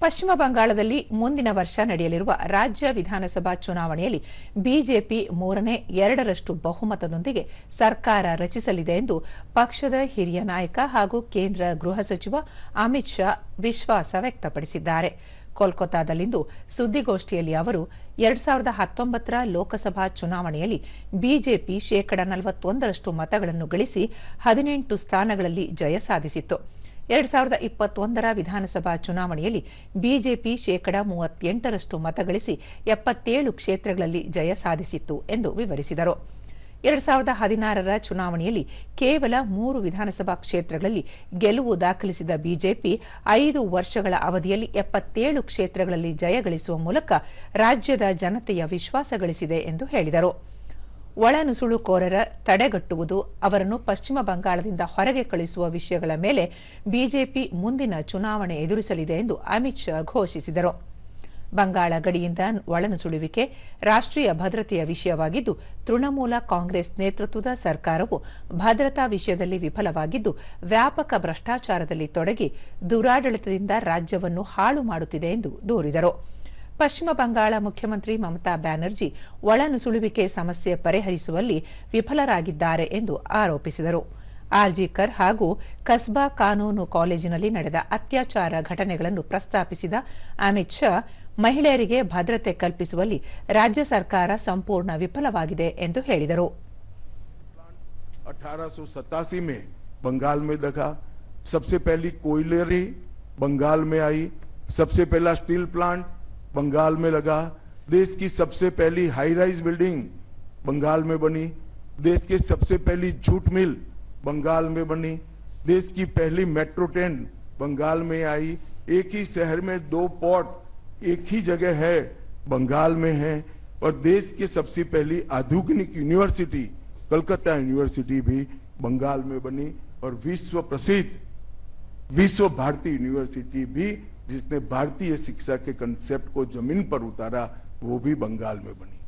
ಪಶ್ಚಿಮ ಬಂಗಾಳದಲ್ಲಿ ಮುಂದಿನ ವರ್ಷ ನಡೆಯಲಿರುವ ರಾಜ್ಯ ವಿಧಾನಸಭಾ ಚುನಾವಣೆಯಲ್ಲಿ ಬಿಜೆಪಿ ಮೂರನೇ, ಎರಡರಷ್ಟು ಬಹುಮತದೊಂದಿಗೆ ಸರ್ಕಾರ ರಚಿಸಲಿದೆ ಎಂದು ಪಕ್ಷದ ಹಿರಿಯ ನಾಯಕ ಹಾಗೂ ಕೇಂದ್ರ ಗೃಹ ಸಚಿವ ಅಮಿತ್ ಶಾ ವಿಶ್ವಾಸ ವ್ಯಕ್ತಪಡಿಸಿದ್ದಾರೆ. ಕೋಲ್ಕತ್ತಾದಲ್ಲಿಂದು ಸುದ್ದಿಗೋಷ್ಠಿಯಲ್ಲಿ ಅವರು ಎರಡ್ ಸಾವಿರದ ಹತ್ತೊಂಬತ್ತರ ಲೋಕಸಭಾ ಚುನಾವಣೆಯಲ್ಲಿ ಬಿಜೆಪಿ ಶೇಕಡ ನಲವತ್ತೊಂದರಷ್ಟು ಮತಗಳನ್ನು ಗಳಿಸಿ ಹದಿನೆಂಟು ಸ್ಥಾನಗಳಲ್ಲಿ ಜಯ ಸಾಧಿಸಿತ್ತು. ಎರಡ್ ಸಾವಿರದ ಇಪ್ಪತ್ತೊಂದರ ವಿಧಾನಸಭಾ ಚುನಾವಣೆಯಲ್ಲಿ ಬಿಜೆಪಿ ಶೇಕಡ ಮೂವತ್ತೆಂಟರಷ್ಟು ಮತಗಳಿಸಿ ಎಪ್ಪತ್ತೇಳು ಕ್ಷೇತ್ರಗಳಲ್ಲಿ ಜಯ ಸಾಧಿಸಿತ್ತು ಎಂದು ವಿವರಿಸಿದರು. ಎರಡ್ ಸಾವಿರದ ಹದಿನಾರರ ಚುನಾವಣೆಯಲ್ಲಿ ಕೇವಲ ಮೂರು ವಿಧಾನಸಭಾ ಕ್ಷೇತ್ರಗಳಲ್ಲಿ ಗೆಲುವು ದಾಖಲಿಸಿದ ಬಿಜೆಪಿ ಐದು ವರ್ಷಗಳ ಅವಧಿಯಲ್ಲಿ ಎಪ್ಪತ್ತೇಳು ಕ್ಷೇತ್ರಗಳಲ್ಲಿ ಜಯ ಗಳಿಸುವ ಮೂಲಕ ರಾಜ್ಯದ ಜನತೆಯ ವಿಶ್ವಾಸ ಗಳಿಸಿದೆ ಎಂದು ಹೇಳಿದರು. ಒಳನುಸುಳುಕೋರರ ತಡೆಗಟ್ಟುವುದು ಅವರನ್ನು ಪಶ್ಚಿಮ ಬಂಗಾಳದಿಂದ ಹೊರಗೆ ಕಳಿಸುವ ವಿಷಯಗಳ ಮೇಲೆ ಬಿಜೆಪಿ ಮುಂದಿನ ಚುನಾವಣೆ ಎದುರಿಸಲಿದೆ ಎಂದು ಅಮಿತ್ ಶಾ ಘೋಷಿಸಿದರು. ಬಂಗಾಳ ಗಡಿಯಿಂದ ಒಳನುಸುಳುವಿಕೆ ರಾಷ್ಟ್ರೀಯ ಭದ್ರತೆಯ ವಿಷಯವಾಗಿದ್ದು, ತೃಣಮೂಲ ಕಾಂಗ್ರೆಸ್ ನೇತೃತ್ವದ ಸರ್ಕಾರವು ಭದ್ರತಾ ವಿಷಯದಲ್ಲಿ ವಿಫಲವಾಗಿದ್ದು, ವ್ಯಾಪಕ ಭ್ರಷ್ಟಾಚಾರದಲ್ಲಿ ತೊಡಗಿ ದುರಾಡಳಿತದಿಂದ ರಾಜ್ಯವನ್ನು ಹಾಳು ಮಾಡುತ್ತಿದೆ ಎಂದು ದೂರಿದರು. ಪಶ್ಚಿಮ ಬಂಗಾಳ ಮುಖ್ಯಮಂತ್ರಿ ಮಮತಾ ಬ್ಯಾನರ್ಜಿ ಒಳನುಸುಳುವಿಕೆ ಸಮಸ್ಯೆ ಪರಿಹರಿಸುವಲ್ಲಿ ವಿಫಲರಾಗಿದ್ದಾರೆ ಎಂದು ಆರೋಪಿಸಿದರು ಆರ್ಜಿಕರ್ ಹಾಗೂ ಕಸ್ಬಾ ಕಾನೂನು ಕಾಲೇಜಿನಲ್ಲಿ ನಡೆದ ಅತ್ಯಾಚಾರ ಘಟನೆಗಳನ್ನು ಪ್ರಸ್ತಾಪಿಸಿದ ಅಮಿತ್ ಶಾ ಮಹಿಳೆಯರಿಗೆ ಭದ್ರತೆ ಕಲ್ಪಿಸುವಲ್ಲಿ ರಾಜ್ಯ ಸರ್ಕಾರ ಸಂಪೂರ್ಣ ವಿಫಲವಾಗಿದೆ ಎಂದು ಹೇಳಿದರು अठारह में बंगाल में लगा सबसे पहली कोयलरी बंगाल में आई सबसे पहला स्टील प्लांट बंगाल में लगा। देश की सबसे पहली हाई राइज बिल्डिंग बंगाल में बनी। देश की सबसे पहली जूट मिल बंगाल में बनी। देश की पहली मेट्रो ट्रेन बंगाल में आई। एक ही शहर में दो पोर्ट एक ही जगह है, बंगाल में है। और देश की सबसे पहली आधुनिक यूनिवर्सिटी कलकत्ता यूनिवर्सिटी भी बंगाल में बनी। और विश्व प्रसिद्ध विश्व भारती यूनिवर्सिटी भी जिसने भारतीय शिक्षा के कंसेप्ट को ज़मीन पर उतारा वो भी बंगाल में बनी।